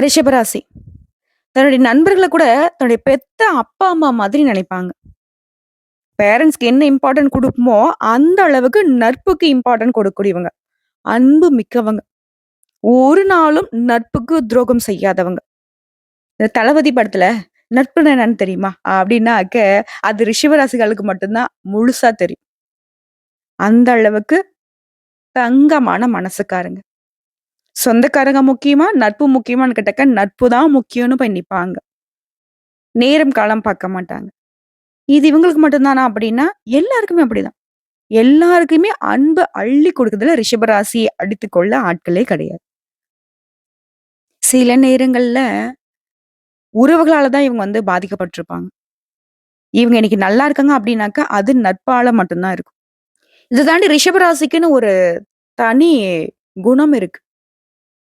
ரிஷபராசி. தன்னுடைய நண்பர்களை கூட தன்னுடைய பெத்த அப்பா, அம்மா மாதிரி நினைப்பாங்க. பேரண்ட்ஸ்க்கு என்ன இம்பார்ட்டன்ட் கொடுக்குமோ அந்த அளவுக்கு நட்புக்கு இம்பார்ட்டன்ட் கொடுக்கக்கூடியவங்க. அன்பு மிக்கவங்க. ஒரு நாளும் நட்புக்கு துரோகம் செய்யாதவங்க. இந்த தளபதி படத்துல நட்புன்னு என்னன்னு தெரியுமா? அப்படின்னாக்க அது ரிஷவராசிகளுக்கு மட்டும்தான் முழுசா தெரியும். அந்த அளவுக்கு தங்கமான மனசுக்காரங்க. சொந்தக்காரங்க முக்கியமா? நட்பு முக்கியமான்னு கேட்டாக்க நட்பு தான் முக்கியம்னு போய் நிப்பாங்க. நேரம், காலம் பார்க்க மாட்டாங்க. இது இவங்களுக்கு மட்டும்தானா அப்படின்னா எல்லாருக்குமே அப்படிதான். எல்லாருக்குமே அன்பு அள்ளி குடுக்குறதுல அடித்து அடித்துக்கொள்ள ஆட்களே கிடையாது. சில நேரங்கள்ல உறவுகளால தான் இவங்க வந்து பாதிக்கப்பட்டிருப்பாங்க இவங்க இன்னைக்கு நல்லா இருக்காங்க அப்படின்னாக்கா அது நட்பால மட்டும் தான் இருக்கும். இதை தாண்டி ரிஷபராசிக்குன்னு ஒரு தனி குணம் இருக்கு.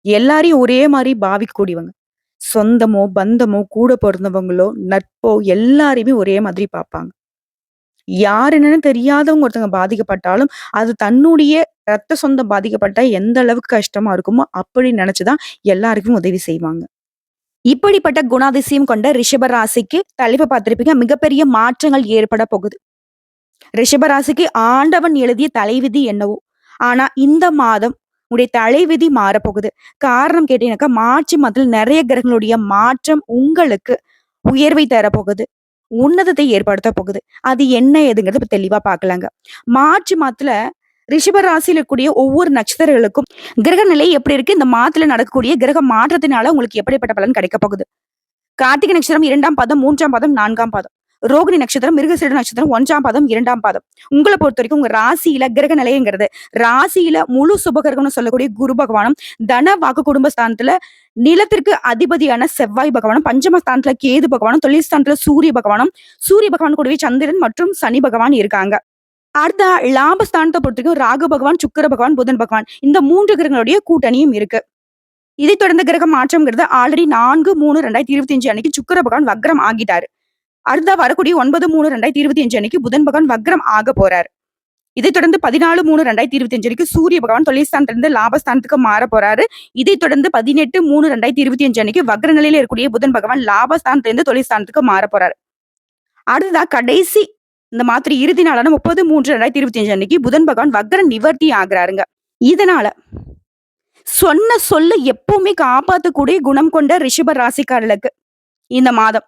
எல்லாரையும் ஒரே மாதிரி பாவிக்கக்கூடியவங்க. சொந்தமோ, பந்தமோ, கூட பிறந்தவங்களோ நட்போ எல்லாரையுமே ஒரே மாதிரி பார்ப்பாங்க. யார் என்னன்னு தெரியாதவங்க ஒருத்தவங்க பாதிக்கப்பட்டாலும், அது தன்னுடைய ரத்த சொந்தம் பாதிக்கப்பட்டா எந்த அளவுக்கு கஷ்டமா இருக்குமோ, அப்படி நினைச்சுதான் எல்லாருக்கும் உதவி செய்வாங்க. இப்படிப்பட்ட குணாதிசயம் கொண்ட ரிஷப ராசிக்கு தலைப்பு பார்த்திருப்பீங்க. மிகப்பெரிய மாற்றங்கள் ஏற்பட போகுது. ரிஷப ராசிக்கு ஆண்டவன் எழுதிய தலைவிதி என்னவோ! ஆனா இந்த மாதம் உங்களுடைய தலைவிதி மாறப்போகுது. காரணம் கேட்டீங்கன்னாக்கா, மார்ச் மாதத்துல நிறைய கிரகங்களுடைய மாற்றம் உங்களுக்கு உயர்வை தரப்போகுது. உன்னதத்தை ஏற்படுத்த போகுது. அது என்ன ஏதுங்கிறத இப்ப தெளிவா பார்க்கலாங்க. மார்ச் மாதத்துல ரிஷப ராசியில இருக்கக்கூடிய ஒவ்வொரு நட்சத்திரங்களுக்கும் கிரக நிலை எப்படி இருக்கு? இந்த மாதத்துல நடக்கக்கூடிய கிரக மாற்றத்தினால உங்களுக்கு எப்படிப்பட்ட பலன் கிடைக்கப் போகுது? கார்த்திகை நட்சத்திரம் இரண்டாம் பாதம், மூன்றாம் பாதம், நான்காம் பாதம். ரோகிணி நட்சத்திரம், மிருகசீட நட்சத்திரம் ஒன்றாம் பாதம், இரண்டாம் பாதம். பொறுத்த வரைக்கும் உங்க ராசியில கிரக நிலைங்கிறது, ராசியில முழு சுபகிரகம்னு சொல்லக்கூடிய குரு பகவானும், தன, வாக்கு, குடும்ப ஸ்தானத்துல நிலத்திற்கு அதிபதியான செவ்வாய் பகவானும், பஞ்சம ஸ்தானத்துல கேது பகவானும், தொழில் ஸ்தானத்துல சூரிய பகவானும், சூரிய பகவான் கூடவே சந்திரன் மற்றும் சனி பகவான் இருக்காங்க. அடுத்த லாபஸ்தானத்தை பொறுத்தவரைக்கும் ராகு பகவான், சுக்கிர பகவான், புதன் பகவான் இந்த மூன்று கிரகங்களுடைய கூட்டணியும் இருக்கு. இதை தொடர்ந்து கிரக மாற்றம்ங்கிறது ஆல்ரெடி 4/3/2025 அன்னைக்கு சுக்கர பகவான் வக்ரம் ஆகிட்டாரு. அடுத்த வரக்கூடிய 9/3/2025 அன்னைக்கு புதன் பகவான் வக்ரம் ஆகப் போறாரு. இதைத் தொடர்ந்து 14/3/2025 அன்னைக்கு சூரிய பகவான் தொழில்ஸ்தானத்திலிருந்து லாபஸ்தானத்துக்கு மாறப் போறாரு. இதைத் தொடர்ந்து 18/3/2025 அன்னைக்கு வக்ர நிலையில இருக்கக்கூடிய புதன் பகவான் லாபஸ்தானத்திலிருந்து தொழில் மாற போறாரு. அடுத்ததா கடைசி இந்த மாதிரி இறுதி நாளான 30/3/2025 அன்னைக்கு புதன் பகவான் வக்ர நிவர்த்தி ஆகுறாருங்க. இதனால சொன்ன சொல்ல எப்பவுமே காப்பாத்தக்கூடிய குணம் கொண்ட ரிஷப ராசிக்காரர்களுக்கு இந்த மாதம்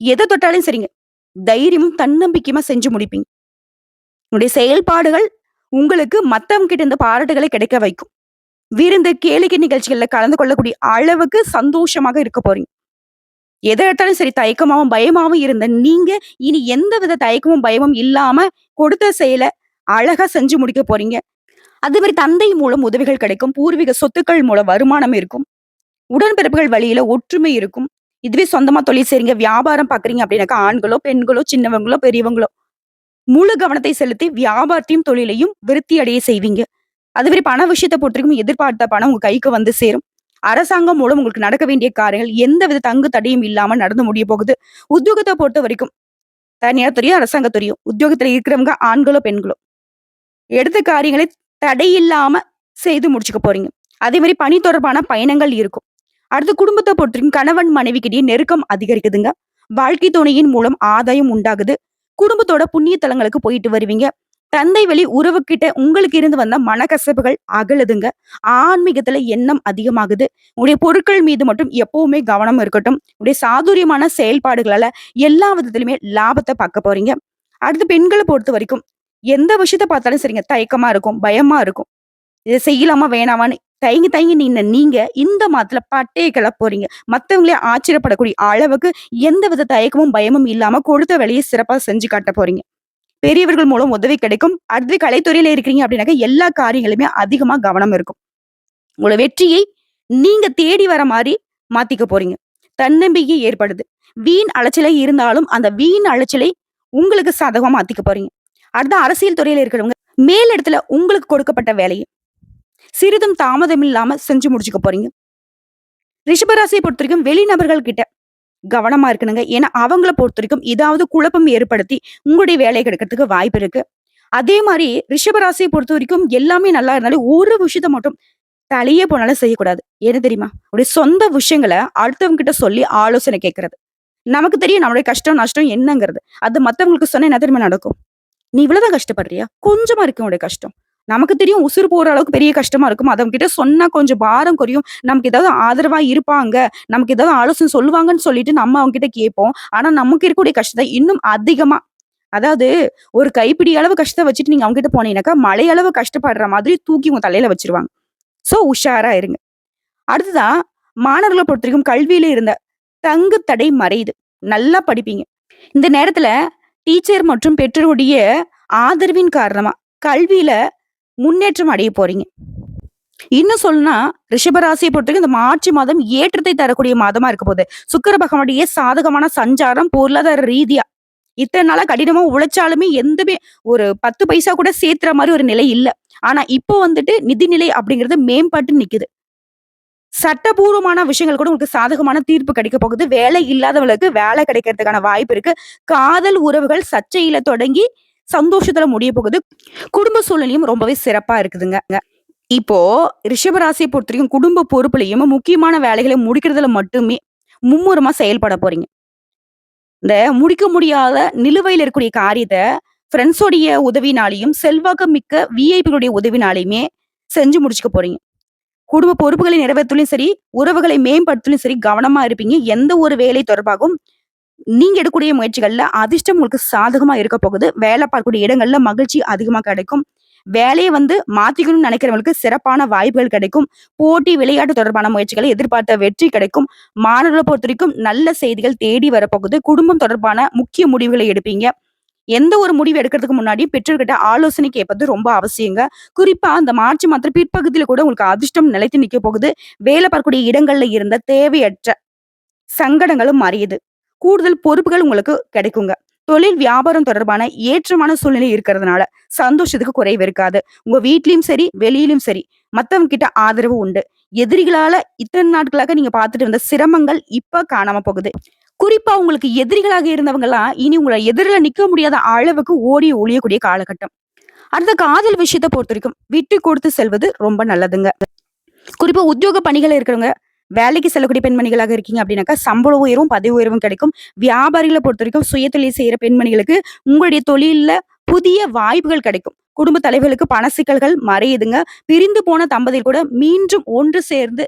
எதை தொட்டாலும் சரிங்க. தைரியமும், தன்னம்பிக்கையுமா செஞ்சு முடிப்பீங்க. உங்களுடைய செயல்பாடுகள் உங்களுக்கு மத்தவங்க கிட்ட இருந்து பாராட்டுகளை கிடைக்க வைக்கும். விருந்து, கேளிக்கை நிகழ்ச்சிகள்ல கலந்து கொள்ளக்கூடிய அளவுக்கு சந்தோஷமாக இருக்க போறீங்க. எதை எடுத்தாலும் சரி தயக்கமாவும், பயமாவும் இருந்த நீங்க, இனி எந்த வித தயக்கமும், பயமும் இல்லாம கொடுத்த செயலை அழகா செஞ்சு முடிக்க போறீங்க. அதே மாதிரி தந்தை மூலம் உதவிகள் கிடைக்கும். பூர்வீக சொத்துக்கள் மூலம் வருமானம் இருக்கும். உடன்பிறப்புகள் வழியில ஒற்றுமை இருக்கும். இதுவே சொந்தமா தொழில் செய்றீங்க, வியாபாரம் பார்க்குறீங்க அப்படின்னாக்கா, ஆண்களோ, பெண்களோ, சின்னவங்களோ, பெரியவங்களோ முழு கவனத்தை செலுத்தி வியாபாரத்தையும், தொழிலையும் விருத்தி அடைய செய்வீங்க. அதுவரை பண விஷயத்த பொறுத்தவரைக்கும் எதிர்பார்த்த பணம் உங்க கைக்கு வந்து சேரும். அரசாங்கம் மூலம் உங்களுக்கு நடக்க வேண்டிய காரியங்கள் எந்தவித தங்கு தடையும் இல்லாம நடந்து முடிய போகுது. உத்தியோகத்தை பொறுத்த வரைக்கும் தனியார் துறையும் அரசாங்க துறையோ, உத்தியோகத்துல இருக்கிறவங்க ஆண்களோ, பெண்களோ எடுத்த காரியங்களை தடையில்லாம செய்து முடிச்சுக்க போறீங்க. அதே மாதிரி பணி தொடர்பான பயணங்கள் இருக்கும். அடுத்து குடும்பத்தை பொறுத்தவரைக்கும் கணவன், மனைவிக்கிடையே நெருக்கம் அதிகரிக்குதுங்க. வாழ்க்கை துணையின் மூலம் ஆதாயம் உண்டாகுது. குடும்பத்தோட புண்ணிய தலங்களுக்கு போயிட்டு வருவீங்க. தந்தை வழி உறவுகிட்ட உங்களுக்கு இருந்து வந்த மனக்கசப்புகள் அகலுதுங்க. ஆன்மீகத்துல எண்ணம் அதிகமாகுது. உடைய பொருட்கள் மீது மட்டும் எப்பவுமே கவனம் இருக்கட்டும். உடைய சாதுரியமான செயல்பாடுகளால எல்லா விதத்திலுமே லாபத்தை பார்க்க போறீங்க. அடுத்து பெண்களை பொறுத்த வரைக்கும் எந்த விஷயத்த பார்த்தாலும் சரிங்க, தயக்கமா இருக்கும், பயமா இருக்கும். இதை செய்யலாமா, வேணாமான்னு தயங்கி தயங்கி நின்ன நீங்க இந்த மாதத்துல பட்டையை கிளப்ப போறீங்க. மத்தவங்களே ஆச்சரியப்படக்கூடிய அளவுக்கு எந்த வித தயக்கமும், பயமும் இல்லாம கொடுத்த வேலையை சிறப்பா செஞ்சு காட்ட போறீங்க. பெரியவர்கள் மூலம் உதவி கிடைக்கும். அடுத்து கலைத்துறையில இருக்கிறீங்க அப்படின்னாக்க எல்லா காரியங்களுமே அதிகமா கவனம் இருக்கும். உங்களோட வெற்றியை நீங்க தேடி வர மாதிரி மாத்திக்க போறீங்க. தன்னம்பிக்கை ஏற்படுது. வீண் அலைச்சலை இருந்தாலும், அந்த வீண் அலைச்சலை உங்களுக்கு சாதகமா மாத்திக்க போறீங்க. அடுத்து அரசியல் துறையில இருக்கிறவங்க, மேலிடத்துல உங்களுக்கு கொடுக்கப்பட்ட வேலையை சிறிதும் தாமதம் இல்லாம செஞ்சு முடிச்சுக்க போறீங்க. ரிஷபராசிய பொறுத்தவரைக்கும் வெளிநபர்கள் கிட்ட கவனமா இருக்கணுங்க. ஏன்னா, அவங்கள பொறுத்தவரைக்கும் ஏதாவது குழப்பம் ஏற்படுத்தி உங்களுடைய வேலையை கிடைக்கிறதுக்கு வாய்ப்பு இருக்கு. அதே மாதிரி ரிஷபராசியை பொறுத்த பொறுத்தவரைக்கும் எல்லாமே நல்லா இருந்தாலும், ஒரு விஷயத்த மட்டும் தலையே போனாலும் செய்யக்கூடாது. என்ன தெரியுமா? உடைய சொந்த விஷயங்கள அடுத்தவங்க கிட்ட சொல்லி ஆலோசனை கேட்கறது. நமக்கு தெரியும் நம்முடைய கஷ்டம், நஷ்டம் என்னங்கிறது. அது மத்தவங்களுக்கு சொன்னா என்ன தெரியுமா நடக்கும்? "நீ இவ்வளவுதான் கஷ்டப்படுறியா? கொஞ்சமா இருக்கு உங்களுடைய கஷ்டம்." நமக்கு தெரியும் உசுறு போற அளவுக்கு பெரிய கஷ்டமா இருக்கும். அதை கிட்ட சொன்னா கொஞ்சம் பாரம் குறையும். நமக்கு ஏதாவது ஆதரவா இருப்பாங்க. நமக்கு ஏதாவது ஆலோசனை சொல்லுவாங்கன்னு சொல்லிட்டு நம்ம அவங்க கிட்ட கேட்போம். ஆனா நமக்கு இருக்கக்கூடிய கஷ்டத்தை இன்னும் அதிகமா அதாவது ஒரு கைப்பிடி அளவு கஷ்டத்தை வச்சுட்டு நீங்க அவங்க கிட்ட போனீங்கன்னாக்கா, மழையளவு அளவு கஷ்டப்படுற மாதிரி தூக்கி உங்க தலையில வச்சிருவாங்க சோ உஷாரா இருங்க. அடுத்ததா மாணவர்கள பொறுத்தவரைக்கும் கல்வியில இருந்த தங்கு தடை மறையுது. நல்லா படிப்பீங்க. இந்த நேரத்துல டீச்சர் மற்றும் பெற்றோருடைய ஆதரவின் காரணமா கல்வியில முன்னேற்றம் அடைய போறீங்க. இன்னும் சொல்லணும்னா, ரிஷபராசியை பொறுத்தவரைக்கும் இந்த மார்ச் மாதம் ஏற்றத்தை தரக்கூடிய மாதமா இருக்க போகுது. சுக்கர பகவானுடைய சாதகமான சஞ்சாரம் பொருளாதார ரீதியா இத்தனை நாளா கடினமா உழைச்சாலுமே எந்தமே ஒரு 10 பைசா கூட சேர்த்துற மாதிரி ஒரு நிலை இல்லை ஆனா இப்போ வந்துட்டு நிதிநிலை அப்படிங்கிறது மேம்பட்டு நிக்குது. சட்டபூர்வமான விஷயங்கள் கூட உங்களுக்கு சாதகமான தீர்ப்பு கிடைக்க போகுது. வேலை இல்லாதவங்களுக்கு வேலை கிடைக்கிறதுக்கான வாய்ப்பு இருக்கு. காதல் உறவுகள் சச்சையில தொடங்கி சந்தோஷத்துல முடிய போகுது. குடும்ப சூழ்நிலையும் ரொம்பவே சிறப்பா இருக்குதுங்க. இப்போ ரிஷபராசியை பொறுத்தவரைக்கும் குடும்ப பொறுப்புலயும் முக்கியமான வேலைகளை முடிக்கிறதுல மட்டுமே மும்முரமா செயல்பட போறீங்க. இந்த முடிக்க முடியாத நிலுவையில இருக்கக்கூடிய காரியத்தை ஃப்ரெண்ட்ஸோடைய உதவினாலையும் செல்வாக்கு மிக்க விஐபிகளுடைய உதவினாலையுமே செஞ்சு முடிச்சுக்க போறீங்க. குடும்ப பொறுப்புகளை நிறைவேற்றலையும் சரி, உறவுகளை மேம்படுத்தலையும் சரி கவனமா இருப்பீங்க. எந்த ஒரு வேலை தொடர்பாகவும் நீங்க எடுக்கக்கூடிய முயற்சிகள்ல அதிர்ஷ்டம் உங்களுக்கு சாதகமா இருக்க போகுது. வேலை பார்க்கக்கூடிய இடங்கள்ல மகிழ்ச்சி அதிகமா கிடைக்கும். வேலையை வந்து மாத்திக்கணும்னு நினைக்கிறவங்களுக்கு சிறப்பான வாய்ப்புகள் கிடைக்கும். போட்டி, விளையாட்டு தொடர்பான முயற்சிகளை எதிர்பார்த்த வெற்றி கிடைக்கும். மாணவர்களை பொறுத்த வரைக்கும் நல்ல செய்திகள் தேடி வரப்போகுது. குடும்பம் தொடர்பான முக்கிய முடிவுகளை எடுப்பீங்க. எந்த ஒரு முடிவு எடுக்கிறதுக்கு முன்னாடி பெற்றோர்கிட்ட ஆலோசனை கேட்பது ரொம்ப அவசியங்க. குறிப்பா அந்த மார்ச் மாத்திர பிற்பகுதியில கூட உங்களுக்கு அதிர்ஷ்டம் நிலைத்து நிக்க போகுது. வேலை பார்க்கக்கூடிய இடங்கள்ல இருந்த தேவையற்ற சங்கடங்களும் மாறியது கூடுதல் பொறுப்புகள் உங்களுக்கு கிடைக்குங்க. தொழில், வியாபாரம் தொடர்பான ஏற்றமான சூழ்நிலை இருக்கிறதுனால சந்தோஷத்துக்கு குறைவு இருக்காது. உங்க வீட்லயும் சரி, வெளியிலும் சரி மத்தவங்க கிட்ட ஆதரவு உண்டு. எதிரிகளால இத்தனை நாட்களாக நீங்க பார்த்துட்டு இருந்த சிரமங்கள் இப்ப காணாம போகுது. குறிப்பா உங்களுக்கு எதிரிகளாக இருந்தவங்கலாம் இனி உங்களை எதிர்ல நிக்க முடியாத அளவுக்கு ஓடி ஒழியக்கூடிய காலகட்டம். அடுத்த காதல் விஷயத்தை பொறுத்த வரைக்கும் விட்டு கொடுத்து செல்வது ரொம்ப நல்லதுங்க. குறிப்பா உத்தியோக பணிகள் இருக்கிறவங்க, வேலைக்கு செல்லக்கூடிய பெண்மணிகளாக இருக்கீங்க அப்படின்னாக்கா, சம்பள உயர்வும், பதவி உயர்வும் கிடைக்கும். வியாபாரிகள பொறுத்தவரைக்கும் சுயத்தொழில் செய்கிற பெண்மணிகளுக்கு உங்களுடைய தொழிலில் புதிய வாய்ப்புகள் கிடைக்கும். குடும்ப தலைவர்களுக்கு பண சிக்கல்கள் மறையுதுங்க. பிரிந்து போன தம்பதியில் கூட மீண்டும் ஒன்று சேர்ந்து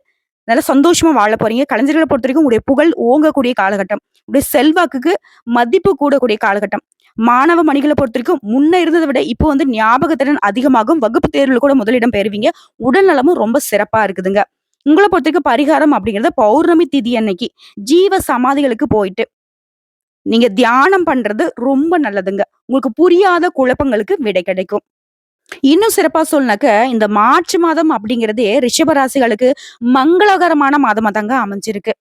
நல்லா சந்தோஷமா வாழ போறீங்க. கலைஞர்கள பொறுத்தவரைக்கும் உங்களுடைய புகழ் ஓங்கக்கூடிய காலகட்டம். உங்களுடைய செல்வாக்குக்கு மதிப்பு கூடக்கூடிய காலகட்டம். மாணவ மணிகளை பொறுத்த வரைக்கும் முன்ன இருந்ததை விட இப்போ வந்து ஞாபகத்திறன் அதிகமாகும். வகுப்பு தேர்வுல கூட முதலிடம் பெறுவீங்க. உடல் நலமும் ரொம்ப சிறப்பா இருக்குதுங்க. உங்களை பொறுத்தவரைக்கும் பரிகாரம் அப்படிங்கிறது பௌர்ணமி திதி அன்னைக்கு ஜீவ சமாதிகளுக்கு போயிட்டு நீங்க தியானம் பண்றது ரொம்ப நல்லதுங்க. உங்களுக்கு புரியாத குழப்பங்களுக்கு விடை கிடைக்கும். இன்னும் சிறப்பா சொல்லினாக்க இந்த மார்ச் மாதம் அப்படிங்கிறதே ரிஷபராசிகளுக்கு மங்களகரமான மாதமா தாங்க அமைஞ்சிருக்கு.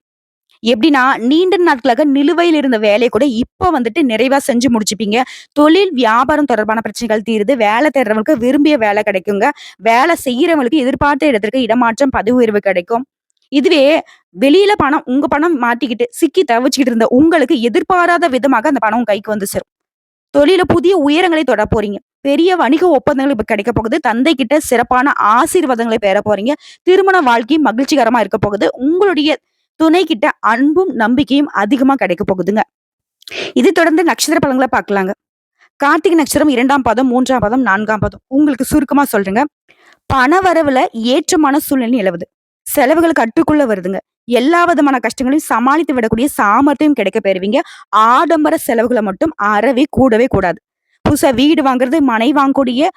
எப்படின்னா, நீண்ட நாட்களாக நிலுவையில் இருந்த வேலையை கூட இப்போ வந்துட்டு நிறைவா செஞ்சு முடிச்சுப்பீங்க. தொழில், வியாபாரம் தொடர்பான பிரச்சனைகள் தீருது. வேலை தேடுறவங்களுக்கு விரும்பிய வேலை கிடைக்குங்க. வேலை செய்யறவங்களுக்கு எதிர்பார்த்த இடத்திற்கு இடமாற்றம், பதவி உயர்வு கிடைக்கும். இதுவே வெளியில பணம் உங்க பணம் மாட்டிக்கிட்டு, சிக்கி தவிச்சுக்கிட்டு இருந்த உங்களுக்கு எதிர்பாராத விதமாக அந்த பணம் கைக்கு வந்து சேரும். தொழில புதிய உயரங்களை தொட போறீங்க. பெரிய வணிக ஒப்பந்தங்கள் இப்ப கிடைக்க போகுது. தந்தை கிட்ட சிறப்பான ஆசீர்வாதங்களை பெற போறீங்க. திருமண வாழ்க்கை மகிழ்ச்சிகரமா இருக்க போகுது. உங்களுடைய துணை கிட்ட அன்பும், நம்பிக்கையும் அதிகமா கிடைக்க போகுதுங்க. இதை தொடர்ந்து நட்சத்திர பலன்கள பார்க்கலாங்க. கார்த்திகை நட்சத்திரம் இரண்டாம் பாதம், மூன்றாம் பாதம், நான்காம் பாதம். உங்களுக்கு சுருக்கமா சொல்றேங்க. பண வரவுல ஏற்றமான சூழ்நிலை நிலவுது. செலவுகள் கட்டுக்குள்ள வருதுங்க. எல்லா விதமான கஷ்டங்களையும் சமாளித்து விடக்கூடிய சாமர்த்தியம் கிடைக்க பெறுவீங்க. ஆடம்பர செலவுகளை மட்டும் அறவே கூடவே கூடாது. புதுசா வீடு வாங்குறது, மனை வாங்கக்கூடிய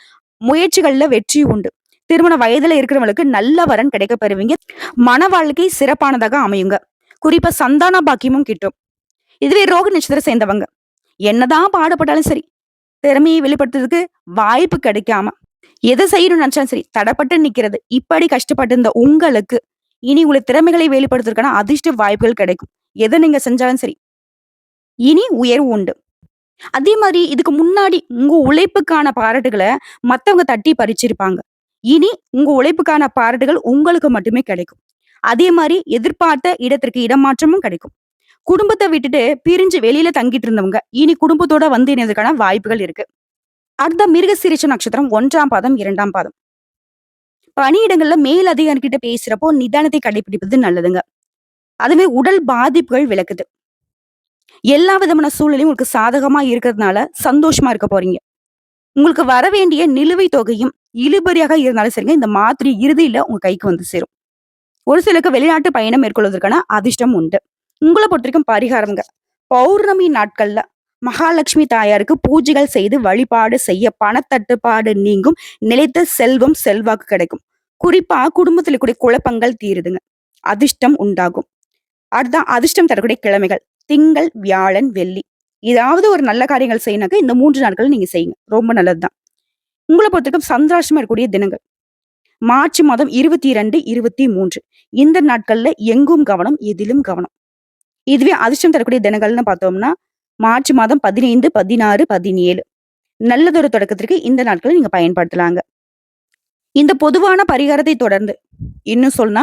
முயற்சிகள்ல வெற்றி உண்டு. திருமண வயதுல இருக்கிறவங்களுக்கு நல்ல வரன் கிடைக்க பெறுவீங்க. மன வாழ்க்கை சிறப்பானதாக அமையுங்க. குறிப்பா சந்தான பாக்கியமும் கிட்டும். இதுவே ரோக நட்சத்திரம் சேர்ந்தவங்க. என்னதான் பாடுபட்டாலும் சரி, திறமையை வெளிப்படுத்துறதுக்கு வாய்ப்பு கிடைக்காம, எதை செய்யணும்னு நினைச்சாலும் சரி, தடப்பட்டு நிக்கிறது. இப்படி கஷ்டப்பட்டு இருந்த உங்களுக்கு, இனி உங்களை திறமைகளை வெளிப்படுத்துறதுக்கான அதிர்ஷ்ட வாய்ப்புகள் கிடைக்கும். எதை நீங்க செஞ்சாலும் சரி. இனி உயர்வு உண்டு. அதே மாதிரி இதுக்கு முன்னாடி உங்க உழைப்புக்கான பாராட்டுகளை மத்தவங்க தட்டி பறிச்சிருப்பாங்க. இனி உங்க உழைப்புக்கான பாராட்டுகள் உங்களுக்கு மட்டுமே கிடைக்கும். அதே மாதிரி எதிர்பார்த்த இடத்திற்கு இடமாற்றமும் கிடைக்கும். குடும்பத்தை விட்டுட்டு பிரிஞ்சு வெளியில தங்கிட்டு இருந்தவங்க, இனி குடும்பத்தோட வந்து இணையறதுக்கான வாய்ப்புகள் இருக்கு. அடுத்த மிருகசீரிஷ நட்சத்திரம் ஒன்றாம் பாதம், இரண்டாம் பாதம். பணியிடங்கள்ல மேல் அதிகாரிகிட்ட பேசுறப்போ நிதானத்தை கடைபிடிப்பது நல்லதுங்க. அதுவே உடல் பாதிப்புகள் விளக்குது எல்லா விதமான சூழலையும் உங்களுக்கு சாதகமா இருக்கிறதுனால சந்தோஷமா இருக்க போறீங்க. உங்களுக்கு வர வேண்டிய நிலுவைத் தொகையும் இழுபறியாக இருந்தாலும் சரிங்க, இந்த மாத்திரை இறுதியில உங்க கைக்கு வந்து சேரும். ஒரு சிலருக்கு வெளிநாட்டு பயணம் மேற்கொள்வதற்கான அதிர்ஷ்டம் உண்டு. உங்களை பொறுத்த வரைக்கும் பரிகாரம்ங்க. பௌர்ணமி நாட்கள்ல மகாலட்சுமி தாயாருக்கு பூஜைகள் செய்து வழிபாடு செய்ய பணத்தட்டுப்பாடு நீங்கும். நிலைத்த செல்வம், செல்வாக்கு கிடைக்கும். குறிப்பா குடும்பத்துல இருக்கக்கூடிய குழப்பங்கள் தீருதுங்க. அதிர்ஷ்டம் உண்டாகும். அதுதான் அதிர்ஷ்டம் தரக்கூடிய கிழமைகள். திங்கள், வியாழன், வெள்ளி. ஏதாவது ஒரு நல்ல காரியங்கள் செய்யினாக்க இந்த மூன்று நாட்கள் நீங்க செய்யுங்க. ரொம்ப நல்லதுதான். உங்களை பொறுத்தவரைக்கும் சந்திராஷ்டமம் இருக்கக்கூடிய தினங்கள். மார்ச் மாதம் 22, 23 இந்த நாட்கள்ல எங்கும் கவனம், எதிலும் கவனம். இதுவே அதிர்ஷ்டம் தரக்கூடிய தினங்கள்னு பார்த்தோம்னா, மார்ச் மாதம் 15, 16, 17 நல்லதொரு தொடக்கத்திற்கு இந்த நாட்கள நீங்க பயன்படுத்தலாங்க. இந்த பொதுவான பரிகாரத்தை தொடர்ந்து, இன்னும் சொன்னா,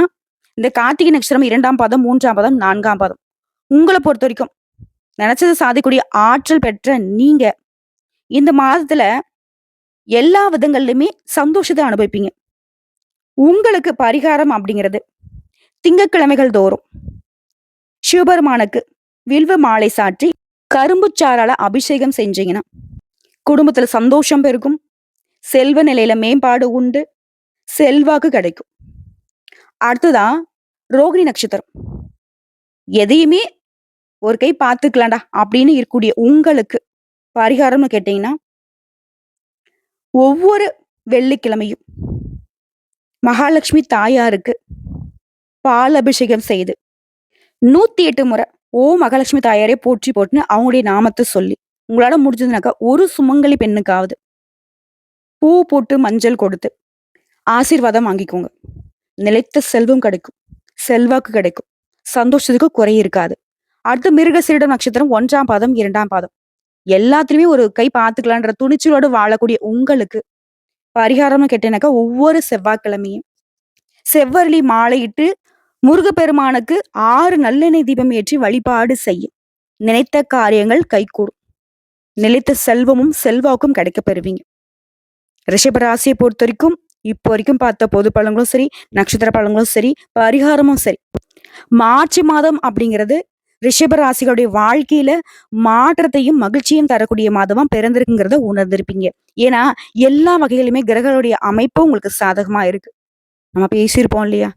இந்த கார்த்திகை நட்சத்திரம் இரண்டாம் பாதம், மூன்றாம் பாதம், நான்காம் பாதம். பொறுத்த வரைக்கும் நினைச்சது சாதிக்கக்கூடிய ஆற்றல் பெற்ற நீங்க, இந்த மாதத்துல எல்லா விதங்கள்லையுமே சந்தோஷத்தை அனுபவிப்பீங்க. உங்களுக்கு பரிகாரம் அப்படிங்கிறது, திங்கட்கிழமைகள் தோறும் சிவபெருமானுக்கு வில்வ மாலை சாற்றி, கரும்பு சாறால அபிஷேகம் செஞ்சீங்கன்னா, குடும்பத்துல சந்தோஷம் பெருகும். செல்வ நிலையில மேம்பாடு உண்டு. செல்வாக்கு கிடைக்கும். அடுத்ததா ரோகிணி நட்சத்திரம். எதையுமே ஒரு கை பார்த்துக்கலாம்டா அப்படின்னு இருக்கக்கூடிய உங்களுக்கு பரிகாரம்னு கேட்டீங்கன்னா ஒவ்வொரு வெள்ளிக்கிழமையும் மகாலட்சுமி தாயாருக்கு பால் அபிஷேகம் செய்து 108 முறை ஓ மகாலட்சுமி தாயாரே போற்றி போட்டுன்னு அவங்களுடைய நாமத்தை சொல்லி, உங்களால முடிஞ்சதுனாக்கா ஒரு சுமங்கலி பெண்ணுக்காவது பூ போட்டு மஞ்சள் கொடுத்து ஆசீர்வாதம் வாங்கிக்கோங்க. நிலைத்த செல்வம் கிடைக்கும். செல்வாக்கு கிடைக்கும். சந்தோஷத்துக்கு குறை இருக்காது. அடுத்து மிருகசீரிட நட்சத்திரம் ஒன்றாம் பாதம், இரண்டாம் பாதம். எல்லாத்துலயுமே ஒரு கை பார்த்துக்கலான்ற துணிச்சலோடு வாழக்கூடிய உங்களுக்கு பரிகாரம்னு கேட்டேனாக்கா ஒவ்வொரு செவ்வாய்க்கிழமையும் செவ்வரளி மாலையிட்டு முருகப்பெருமானுக்கு ஆறு நல்லெண்ணெய் தீபம் ஏற்றி வழிபாடு செய்யும். நினைத்த காரியங்கள் கைகூடும். நிலைத்த செல்வமும், செல்வாக்கும் கிடைக்க பெறுவீங்க. ரிஷபராசியை பொறுத்த வரைக்கும் இப்போ வரைக்கும் பார்த்த பொது பழங்களும் சரி, நட்சத்திர பழங்களும் சரி, பரிகாரமும் சரி. மார்ச் மாதம் அப்படிங்கிறது ரிஷப ராசிகளுடைய வாழ்க்கையில மாற்றத்தையும், மகிழ்ச்சியும் தரக்கூடிய மாதமா பிறந்திருக்குங்கிறத உணர்ந்திருப்பீங்க. ஏன்னா, எல்லா வகையிலுமே கிரகங்களுடைய அமைப்பும் உங்களுக்கு சாதகமா இருக்கு. நம்ம பேசியிருப்போம் இல்லையா?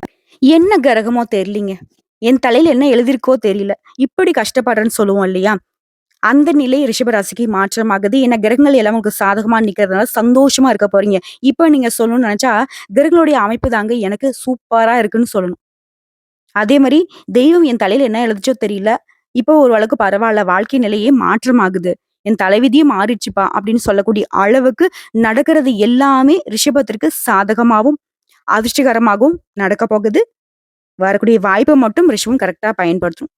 என்ன கிரகமோ தெரியலீங்க. என் தலையில என்ன எழுதியிருக்கோ தெரியல. இப்படி கஷ்டப்படுறேன்னு சொல்லுவோம் இல்லையா? அந்த நிலை ரிஷபராசிக்கு மாற்றமாகுது. ஏன்னா கிரகங்கள் எல்லாம் உங்களுக்கு சாதகமா நிக்கிறதுனால சந்தோஷமா இருக்க போறீங்க. இப்ப நீங்க சொல்லணும்னு நினைச்சா, கிரகங்களுடைய அமைப்பு தாங்க எனக்கு சூப்பரா இருக்குன்னு சொல்லணும். அதே மாதிரி தெய்வம் என் தலையில என்ன எழுதுச்சோ தெரியல. இப்போ ஒரு அளவுக்கு பரவாயில்ல வாழ்க்கை நிலையே மாற்றமாகுது. என் தலைவிதியே மாறிடுச்சுப்பா அப்படின்னு சொல்லக்கூடிய அளவுக்கு நடக்கிறது எல்லாமே ரிஷபத்திற்கு சாதகமாகவும் அதிர்ஷ்டகரமாகவும் நடக்கப் போகுது. வரக்கூடிய வாய்ப்பை மட்டும் ரிஷபம் கரெக்டாக பயன்படுத்தும்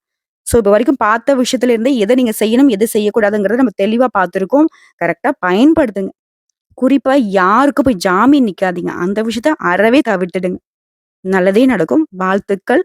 ஸோ, இப்போ வரைக்கும் பார்த்த விஷயத்துல இருந்து எதை நீங்க செய்யணும், எது செய்யக்கூடாதுங்கிறத நம்ம தெளிவா பார்த்துருக்கோம் கரெக்டாக பயன்படுத்துங்க. குறிப்பா யாருக்கும் போய் ஜாமீன் நிக்காதீங்க. அந்த விஷயத்த அறவே தவிர்த்துடுங்க. நல்லதே நடக்கும். வாழ்த்துக்கள்.